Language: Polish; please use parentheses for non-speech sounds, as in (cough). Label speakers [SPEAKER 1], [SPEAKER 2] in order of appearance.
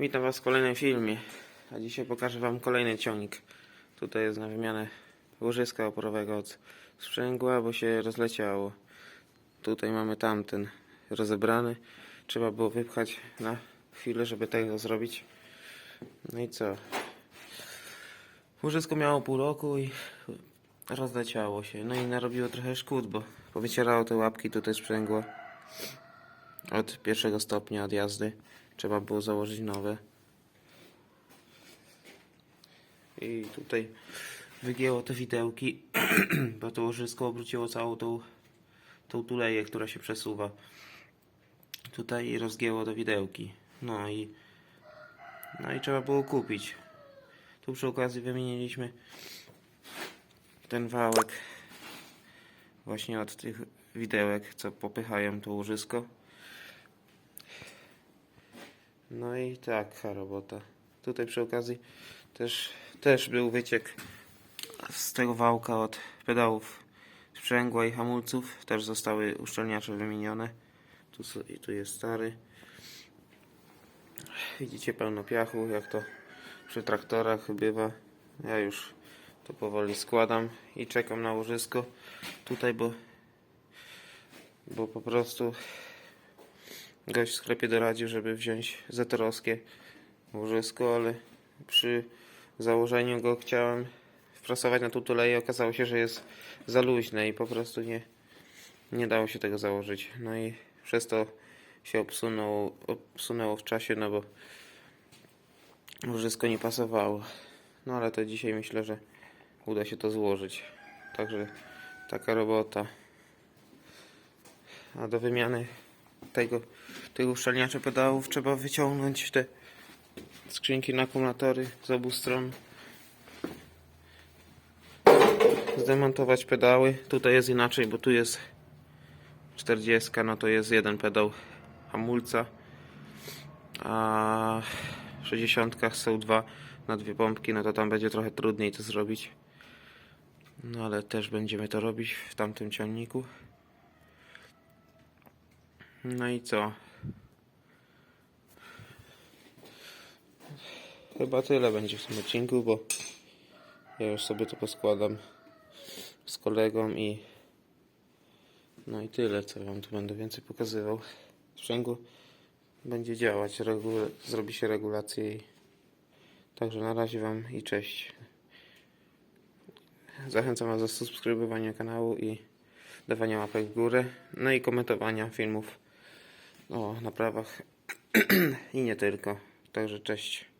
[SPEAKER 1] Witam Was w kolejnym filmie. A dzisiaj pokażę Wam kolejny ciągnik. Tutaj jest na wymianę łożyska oporowego od sprzęgła, bo się rozleciało. Tutaj mamy tamten rozebrany. Trzeba było wypchać na chwilę, żeby tego zrobić. No i co? Łożysko miało pół roku i rozleciało się. No i narobiło trochę szkód, bo powycierało te łapki tutaj sprzęgła od pierwszego stopnia od jazdy. Trzeba było założyć nowe. I tutaj wygięło te widełki, (clears throat) bo to łożysko obróciło całą tą, tą tuleję, która się przesuwa. Tutaj rozgięło te widełki. No i no i trzeba było kupić. Tu przy okazji wymieniliśmy ten wałek właśnie od tych widełek, co popychają to łożysko. No i taka robota. Tutaj przy okazji też, też był wyciek z tego wałka od pedałów sprzęgła i hamulców. Też zostały uszczelniacze wymienione. Tu, tu jest stary. Widzicie pełno piachu, jak to przy traktorach bywa. Ja już to powoli składam i czekam na łożysko tutaj, bo, bo po prostu gość w sklepie doradził, żeby wziąć zetorowskie łożysko, ale przy założeniu go chciałem wprasować na tą tuleję. Okazało się, że jest za luźne i po prostu nie, nie dało się tego założyć. No i przez to się obsunęło, obsunęło w czasie, no bo łożysko nie pasowało. No ale to dzisiaj myślę, że uda się to złożyć. Także taka robota. A do wymiany tego, tych uszczelniaczy pedałów trzeba wyciągnąć te skrzynki na akumulatory z obu stron. Zdemontować pedały. Tutaj jest inaczej, bo tu jest 40, no to jest jeden pedał hamulca. A w 60 są dwa na dwie pompki, no to tam będzie trochę trudniej to zrobić. No ale też będziemy to robić w tamtym ciągniku. No i co? Chyba tyle będzie w tym odcinku, bo ja już sobie to poskładam z kolegą i no i tyle, co wam tu będę więcej pokazywał. Sprzęgło będzie działać, zrobi się regulację i także na razie wam i cześć. Zachęcam was do subskrybowania kanału i dawania łapek w górę, no i komentowania filmów o naprawach (clears throat) i nie tylko. Także cześć.